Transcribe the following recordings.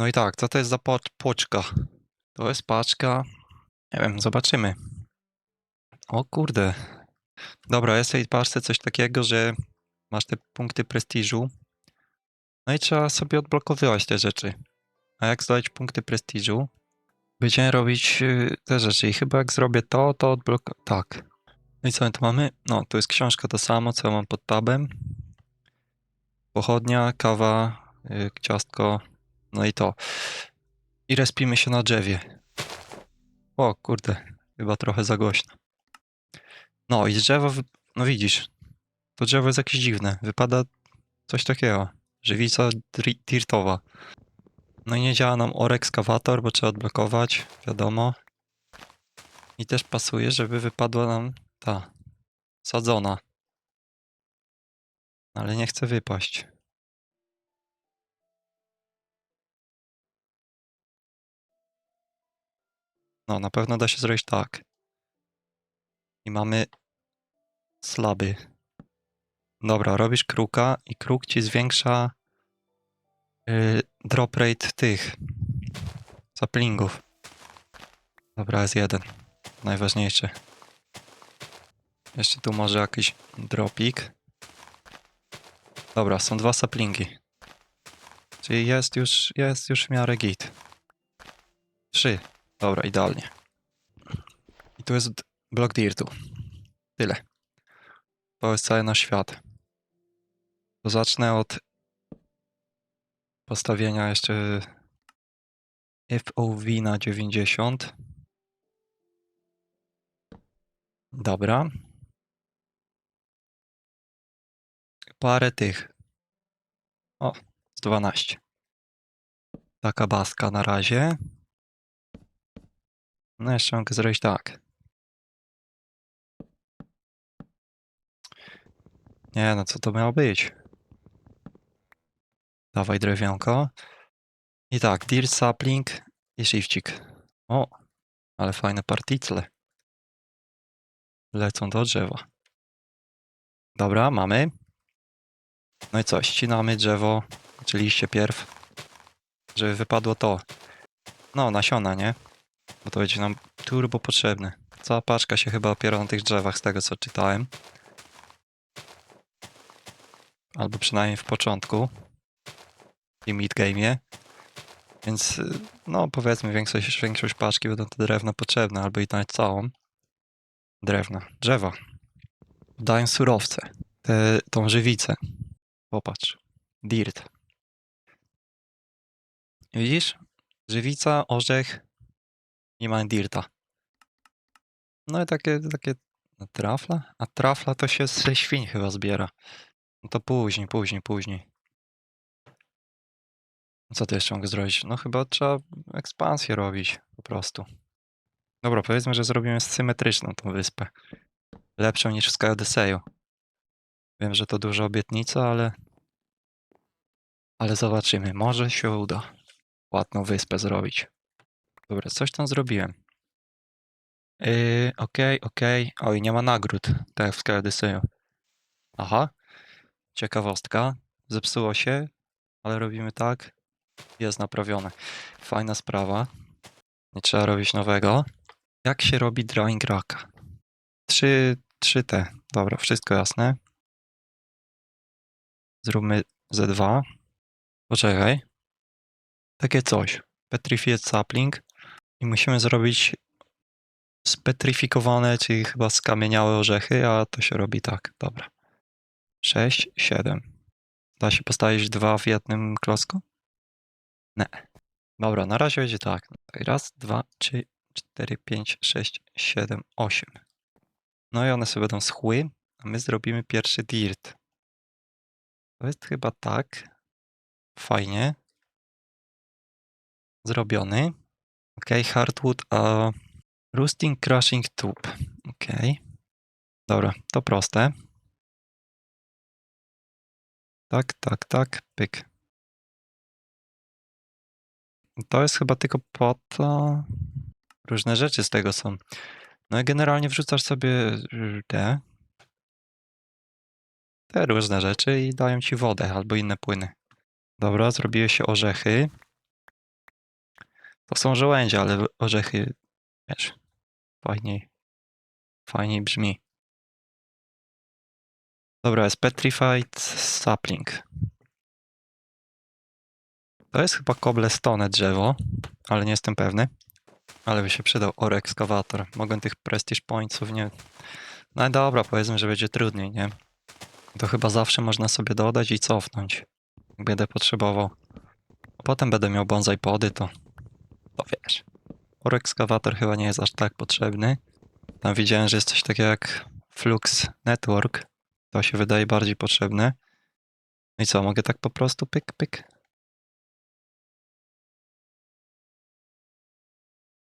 No i tak, co to jest za po- płoczka? To jest paczka. Nie wiem, zobaczymy. O kurde. Dobra, jest w tej paczce coś takiego, że masz te punkty prestiżu. No i trzeba sobie odblokowywać te rzeczy. A jak zdobyć punkty prestiżu? Będziemy robić y, te rzeczy i chyba jak zrobię to, to odblok... Tak. No i co my tu mamy? No, tu jest książka to samo, co mam pod tabem. Pochodnia, kawa, y, ciastko, no i to. I respimy się na drzewie. O kurde, chyba trochę za głośno. No i z no widzisz, to drzewo jest jakieś dziwne. Wypada coś takiego. Żywica dirtowa. No i nie działa nam or ekskawator, bo trzeba odblokować, wiadomo. I też pasuje, żeby wypadła nam ta sadzona. Ale nie chce wypaść. No, na pewno da się zrobić tak. I mamy slaby. Dobra, robisz kruka i kruk ci zwiększa yy, drop rate tych saplingów. Dobra, jest jeden. Najważniejszy. Jeszcze tu może jakiś dropik. Dobra, są dwa saplingi. Czyli jest już, jest już w miarę git. Trzy. Dobra, idealnie. I tu jest blok dirtu. Tyle. To jest cały nasz świat. To zacznę od postawienia jeszcze FOV na 90. Dobra. Parę tych. O, z 12. Taka baska na razie. No jeszcze mogę zrobić tak. Nie no, co to miało być? Dawaj drewienko. I tak, deer sapling i shifcik. O, ale fajne particle. Lecą do drzewa. Dobra, mamy. No i co, ścinamy drzewo, czy liście pierw, żeby wypadło to. No, nasiona, nie? Bo to będzie nam turbo potrzebne. Cała paczka się chyba opiera na tych drzewach, z tego co czytałem. Albo przynajmniej w początku. I mid-game'ie. Więc, y, no powiedzmy, większość, większość paczki będą te drewna potrzebne, albo i nawet całą. Drewna, drzewa. Dają surowce. Te, tą żywicę. Popatrz. Dirt. Widzisz? Żywica, orzech i mamy dirta. No i takie, takie no, trafla? A trafla to się ze świń chyba zbiera. No to później, później, później. Co tu jeszcze mogę zrobić? No chyba trzeba ekspansję robić po prostu. Dobra, powiedzmy, że zrobimy symetryczną tą wyspę. Lepszą niż w Sky. Wiem, że to duża obietnica, ale... Ale zobaczymy. Może się uda ładną wyspę zrobić. Dobra, coś tam zrobiłem. Yy, okej, okej. Oj, nie ma nagród, tak jak w Sky Odysseyu. Aha. Ciekawostka. Zepsuło się, ale robimy tak. Jest naprawione. Fajna sprawa. Nie trzeba robić nowego. Jak się robi drawing? Trzy, trzy te. Dobra, wszystko jasne. Zróbmy Z2. Poczekaj. Takie coś. Petrified sapling. I musimy zrobić spetryfikowane, czyli chyba skamieniałe orzechy, a to się robi tak. Dobra. 6, 7. Da się postawić dwa w jednym klocku? Nie. Dobra, na razie będzie tak. Raz, dwa, trzy, cztery, pięć, sześć, siedem, osiem. No i one sobie będą schły, a my zrobimy pierwszy dirt. To jest chyba tak. Fajnie. Zrobiony. Ok, hardwood, a roosting crushing tube. Ok. Dobra, to proste. Tak, tak, tak, pyk. To jest chyba tylko po to. Różne rzeczy z tego są. No i generalnie wrzucasz sobie y, te. Te różne rzeczy i dają ci wodę albo inne płyny. Dobra, zrobiły się orzechy. To są żołędzie, ale orzechy, wiesz, fajniej, fajniej brzmi. Dobra, jest Petrified Sapling. To jest chyba cobblestone drzewo, ale nie jestem pewny. Ale by się przydał ore excavator. Mogę tych prestige pointsów nie... No dobra, powiedzmy, że będzie trudniej, nie? To chyba zawsze można sobie dodać i cofnąć. Jak będę potrzebował. A potem będę miał bonsai pody, to... To wiesz. Ore excavator chyba nie jest aż tak potrzebny. Tam widziałem, że jest coś takiego jak Flux Network. To się wydaje bardziej potrzebne. No i co, mogę tak po prostu pyk, pyk?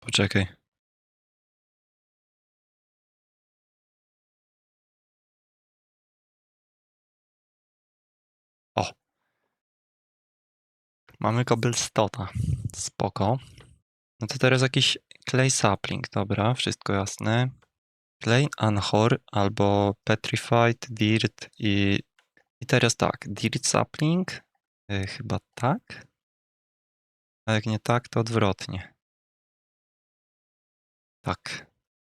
Poczekaj. O. Mamy cobblestona. Spoko. No to teraz jakiś clay sapling, dobra, wszystko jasne. Clay anchor albo petrified dirt i... I teraz tak, dirt sapling, y, chyba tak. A jak nie tak, to odwrotnie. Tak.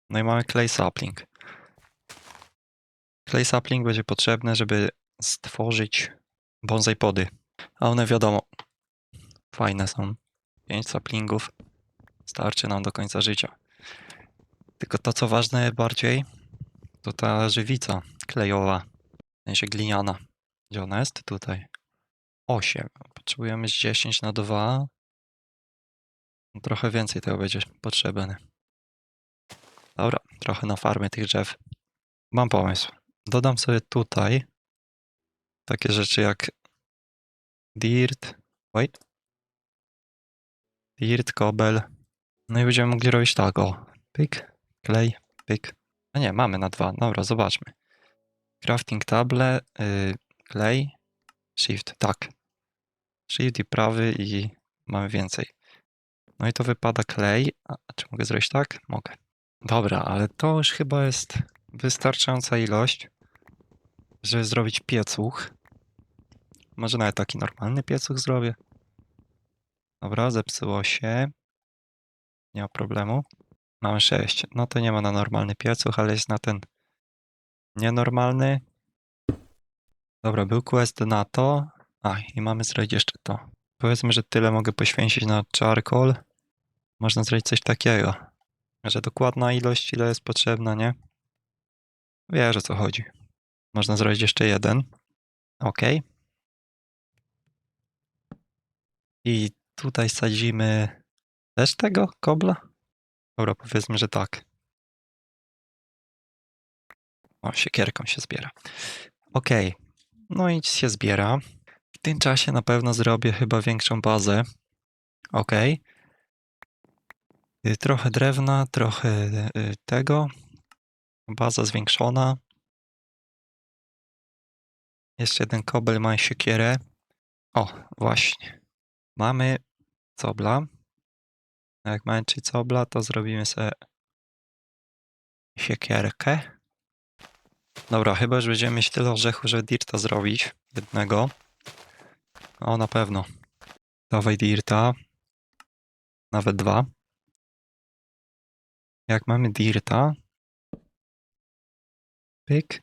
No i mamy clay sapling. Clay sapling będzie potrzebne, żeby stworzyć bonsai pody. A one wiadomo, fajne są. 5 saplingów starczy nam do końca życia. Tylko to, co ważne bardziej, to ta żywica klejowa, w sensie gliniana. Gdzie ona jest? Tutaj. 8. Potrzebujemy z 10 na 2. No, Trochę więcej tego będzie potrzebne. Dobra, trochę na farmie tych drzew. Mam pomysł. Dodam sobie tutaj takie rzeczy jak dirt, wait, dirt, kobel. No i będziemy mogli robić tak, o, pyk, klej, pyk. No nie, mamy na dwa, dobra, zobaczmy. Crafting table, y, klej, shift, tak. Shift i prawy i mamy więcej. No i to wypada klej. A czy mogę zrobić tak? Mogę. Dobra, ale to już chyba jest wystarczająca ilość, żeby zrobić piecuch. Może nawet taki normalny piecuch zrobię. Dobra, zepsuło się. Nie ma problemu. Mamy 6. No to nie ma na normalny piecuch, ale jest na ten nienormalny. Dobra, był quest na to. A, i mamy zrobić jeszcze to. Powiedzmy, że tyle mogę poświęcić na charcoal. Można zrobić coś takiego. Że dokładna ilość, ile jest potrzebna, nie? Wiesz o co chodzi. Można zrobić jeszcze jeden. Ok. I tutaj sadzimy też tego kobla? Dobra, powiedzmy, że tak. O, siekierką się zbiera. Ok. No i się zbiera. W tym czasie na pewno zrobię chyba większą bazę. Ok. Y, Trochę drewna, trochę y, tego. Baza zwiększona. Jeszcze jeden kobel ma siekierę. O, właśnie. Mamy cobla. Jak trzy cobla, to zrobimy sobie siekierkę. Dobra, chyba że będziemy mieć tyle orzechu, żeby dirta zrobić. Jednego. O, na pewno. Dawaj dirta. Nawet dwa. Jak mamy dirta. Pyk.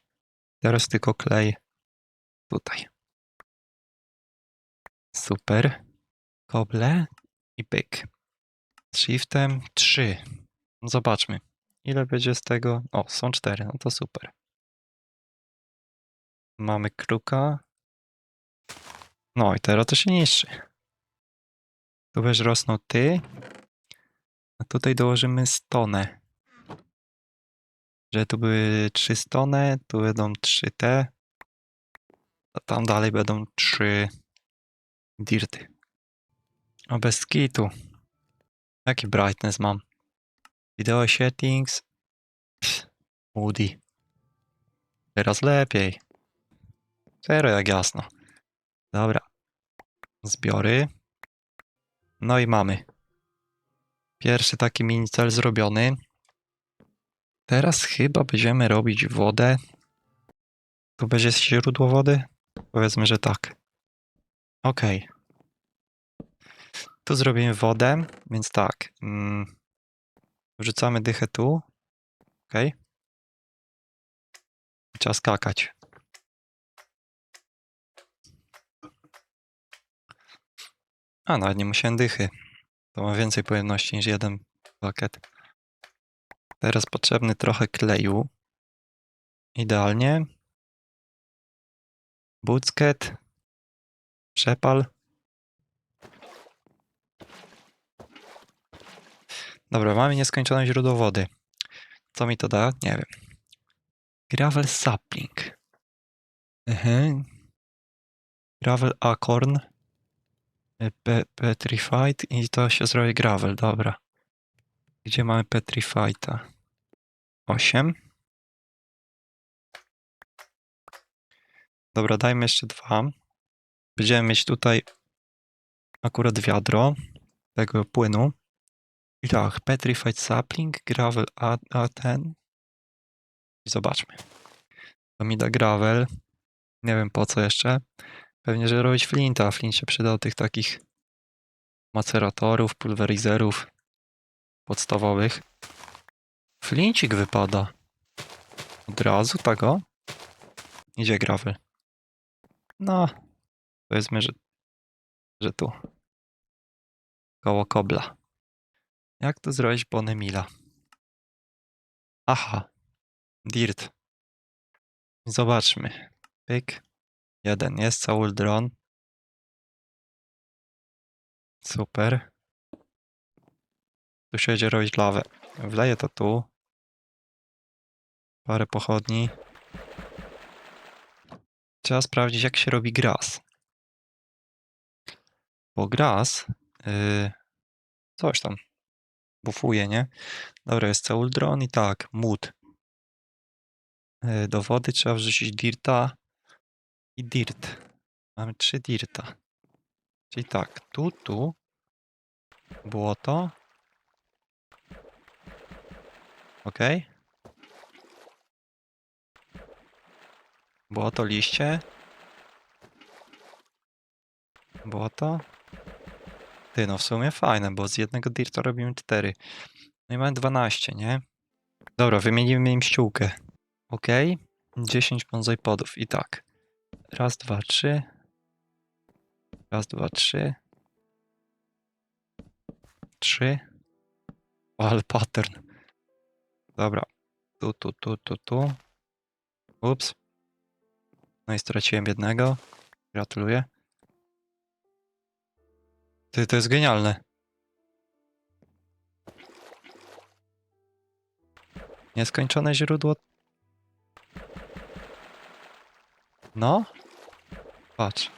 Teraz tylko klej. Tutaj. Super. Koble i pyk. Shiftem 3. No Zobaczmy. Ile będzie z tego? O, są 4. No to super. Mamy kruka. No i teraz to się niszczy. Tu będziesz rosnął ty. A tutaj dołożymy stonę. Że tu były 3 stone, tu będą 3 te. A tam dalej będą 3 dirty. O bez kitu. Jaki brightness mam? Video settings. Pff, Moody. Teraz lepiej. Zero jak jasno. Dobra. Zbiory. No i mamy. Pierwszy taki mini cel zrobiony. Teraz chyba będziemy robić wodę. Tu będzie źródło wody? Powiedzmy, że tak. Okej. Tu zrobimy wodę, więc tak. Mm, wrzucamy dychę tu. Ok. Trzeba skakać. A, nawet nie musiałem dychy. To ma więcej pojemności niż jeden pakiet. Teraz potrzebny trochę kleju. Idealnie. Bucket. Przepal. Dobra, mamy nieskończone źródło wody. Co mi to da? Nie wiem. Gravel sapling. Mhm. Gravel acorn. Pe petrified i to się zrobi gravel, dobra. Gdzie mamy petrifieda? 8. Dobra, dajmy jeszcze dwa. Będziemy mieć tutaj akurat wiadro tego płynu. I tak, petrified sapling, gravel a, a ten. I zobaczmy. To mi da gravel. Nie wiem po co jeszcze. Pewnie, że robić flinta. Flint się przyda do tych takich maceratorów, pulwerizerów podstawowych. Flincik wypada. Od razu tego. Idzie gravel. No, powiedzmy, że, że tu. Koło kobla. Jak to zrobić Bonemila? Aha. Dirt. Zobaczmy. Pyk. Jeden jest, cały dron. Super. Tu się będzie robić lawę. Wleję to tu. Parę pochodni. Trzeba sprawdzić, jak się robi gras. Bo gras yy, coś tam bufuje, nie? Dobra, jest cały dron i tak, mód. Yy, do wody trzeba wrzucić dirta i dirt. Mamy trzy dirta. Czyli tak, tu, tu błoto. Ok. Błoto, liście. Błoto. Ty, no w sumie fajne, bo z jednego dirta robimy 4. No i mamy 12, nie? Dobra, wymienimy im ściółkę. Ok. 10 bonsai podów. I tak. Raz, dwa, trzy. Raz, dwa, trzy. Trzy. O, pattern. Dobra. Tu, tu, tu, tu, tu. Ups. No i straciłem jednego. Gratuluję. Ty, to jest genialne. Nieskończone źródło. No. Patrz.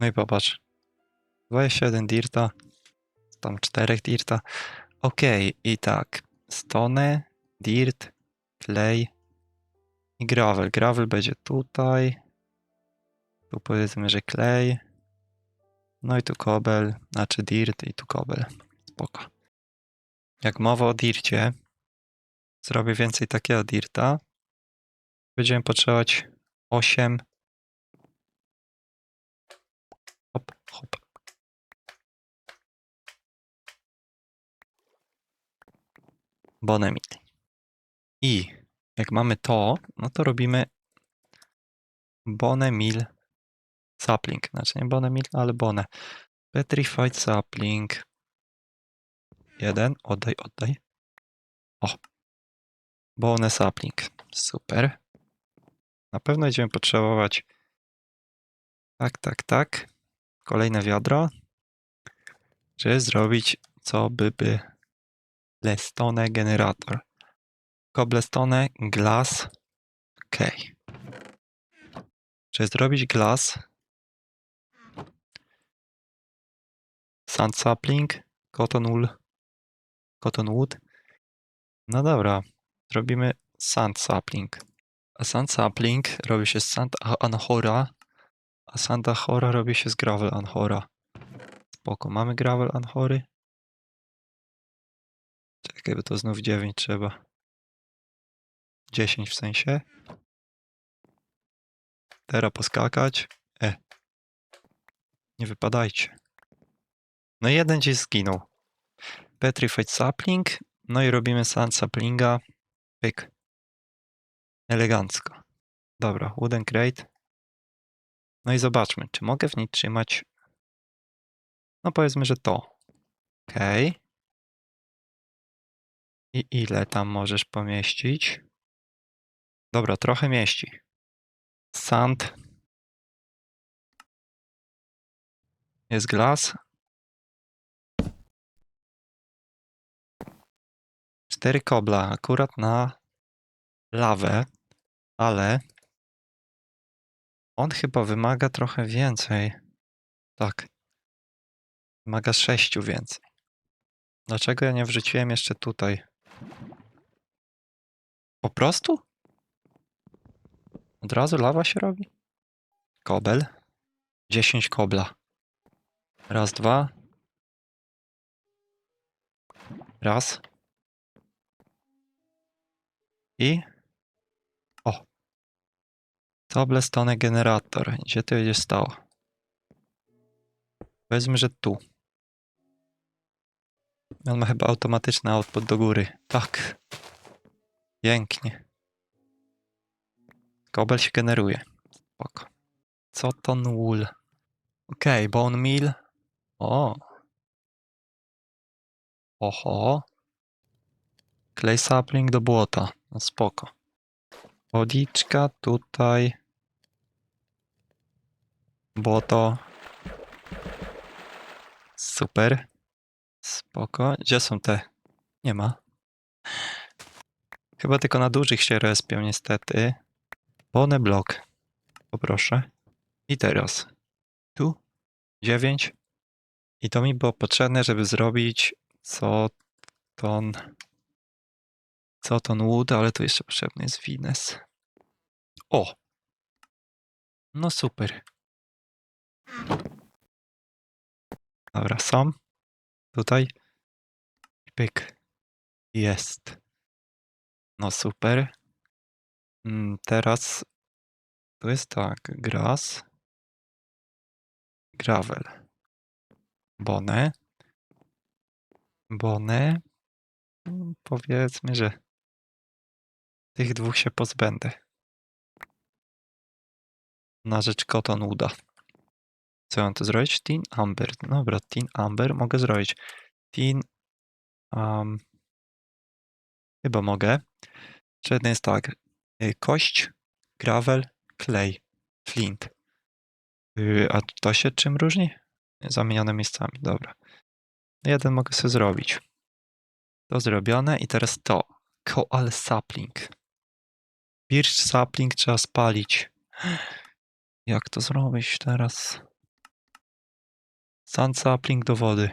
No i popatrz. 21 dirta. Tam 4 dirta. Okej, i tak. Stone, dirt, clay i gravel. Gravel będzie tutaj. Tu powiedzmy, że clay. No i tu kobel, znaczy dirt i tu kobel. Spoko. Jak mowa o dircie, zrobię więcej takiego dirta. Będziemy potrzebować 8. Hop, hop. Bonemil. I jak mamy to, no to robimy Bonemil sapling. Znaczy nie Bonemil, ale Bone. Petrified sapling. Jeden, oddaj, oddaj. O. Bone sapling. Super. Na pewno będziemy potrzebować tak, tak, tak. Kolejne wiadro. Żeby zrobić co by by Cobblestone generator. Cobblestone glass. Ok. Żeby zrobić glass. Sand sapling. Cotton wool. Cotton wood. No dobra. Zrobimy sand sapling. A sand sapling robi się z sand anhora. A sand anhora robi się z gravel anhora. Spoko. Mamy gravel anhory. Czekaj, bo to znów 9 trzeba. 10 w sensie. Teraz poskakać. E. Nie wypadajcie. No jeden gdzieś zginął. Petrified sapling. No i robimy sand saplinga. Pyk. Elegancko. Dobra, wooden crate. No i zobaczmy, czy mogę w niej trzymać. No powiedzmy, że to. Okej. I ile tam możesz pomieścić? Dobra, trochę mieści. Sand. Jest glas. Cztery kobla akurat na lawę, ale on chyba wymaga trochę więcej. Tak. Wymaga sześciu więcej. Dlaczego ja nie wrzuciłem jeszcze tutaj? Po prostu? Od razu lawa się robi? Kobel. 10 kobla. Raz, dwa. Raz. I. O. Cobblestone generator. Gdzie to będzie stało? Powiedzmy, że tu. On ma chyba automatyczny output do góry. Tak. Pięknie. Kobel się generuje. Spoko. Co to wool? Okej, bone meal. O. Oho. Clay sapling do błota. No spoko. Wodiczka tutaj. Błoto. Super. Spoko. Gdzie są te? Nie ma. Chyba tylko na dużych się respią niestety. Bone block. Poproszę. I teraz. Tu. 9. I to mi było potrzebne, żeby zrobić co ton. Co ton wood, ale tu jeszcze potrzebny jest wines. O! No super. Dobra, są. Tutaj. Pyk. Jest. No super. Mm, Teraz to jest tak. Gras. Gravel. Bone. Bone. Mm, Powiedzmy, że tych dwóch się pozbędę. Na rzecz Cotton uda. Co mam tu zrobić? Tin Amber. Dobra, Tin Amber mogę zrobić. Tin. Um, chyba mogę. Czy jest tak. y, Kość, gravel, clay, flint. Y, A to się czym różni? Zamienione miejscami, dobra. Jeden mogę sobie zrobić. To zrobione i teraz to. Coal sapling. Birch sapling trzeba spalić. Jak to zrobić teraz? Sand sapling do wody.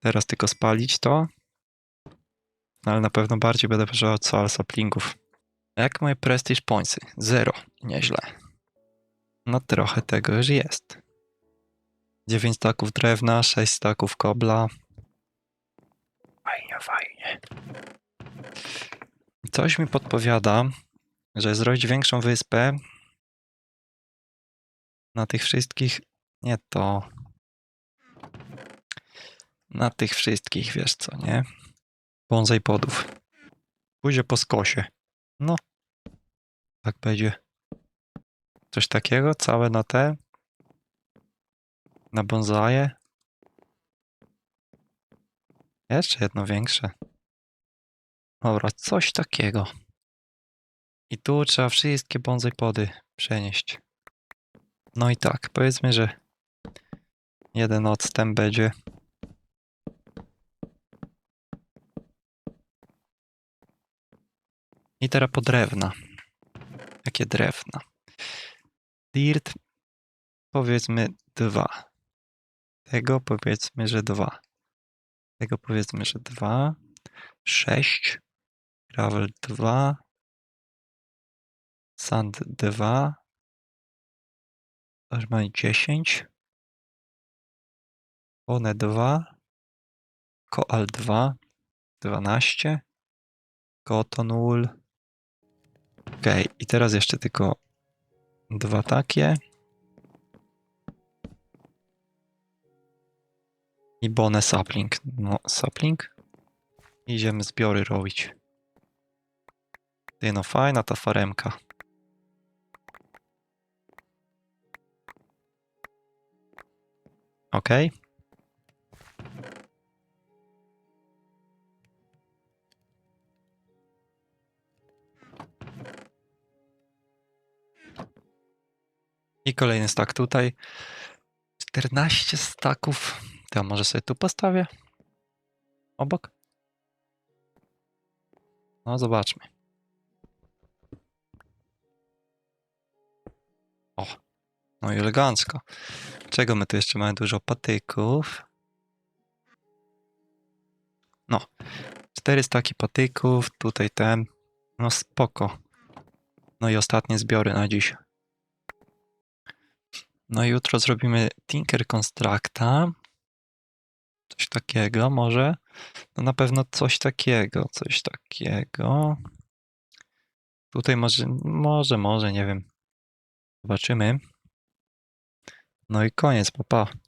Teraz tylko spalić to. No, Ale na pewno bardziej będę potrzebował coal saplingów. Jak moje prestige pointsy? Zero. Nieźle. No trochę tego już jest. 9 staków drewna, 6 staków kobla. Fajnie, fajnie. Coś mi podpowiada, że zrobić większą wyspę na tych wszystkich. Nie to. Na tych wszystkich, wiesz co, nie? Bonsai podów. Pójdzie po skosie. No. Tak będzie. Coś takiego, całe na te. Na bonsaje. Jeszcze jedno większe. Dobra, coś takiego. I tu trzeba wszystkie bonsai pody przenieść. No i tak, powiedzmy, że jeden odstęp będzie. I teraz po drewna. Jakie drewna? Dirt powiedzmy dwa. Tego powiedzmy, że dwa. Tego powiedzmy, że dwa. Sześć. Gravel dwa. Sand dwa. Aż mamy dziesięć. One dwa. Koal dwa. Dwanaście. Cotton wool. Okej, i teraz jeszcze tylko dwa takie. I bonę sapling. No, sapling. Idziemy zbiory robić. Ty no, fajna ta faremka. Okej. I kolejny stak tutaj. 14 staków. To ja może sobie tu postawię? Obok? No, zobaczmy. No i elegancko. Czego my tu jeszcze mamy dużo patyków? No, cztery staki patyków, tutaj ten. No spoko. No i ostatnie zbiory na dziś. No i jutro zrobimy Tinker Constructa. Coś takiego może. No na pewno coś takiego, coś takiego. Tutaj może, może, może, nie wiem. Zobaczymy. No i koniec, papa. Pa.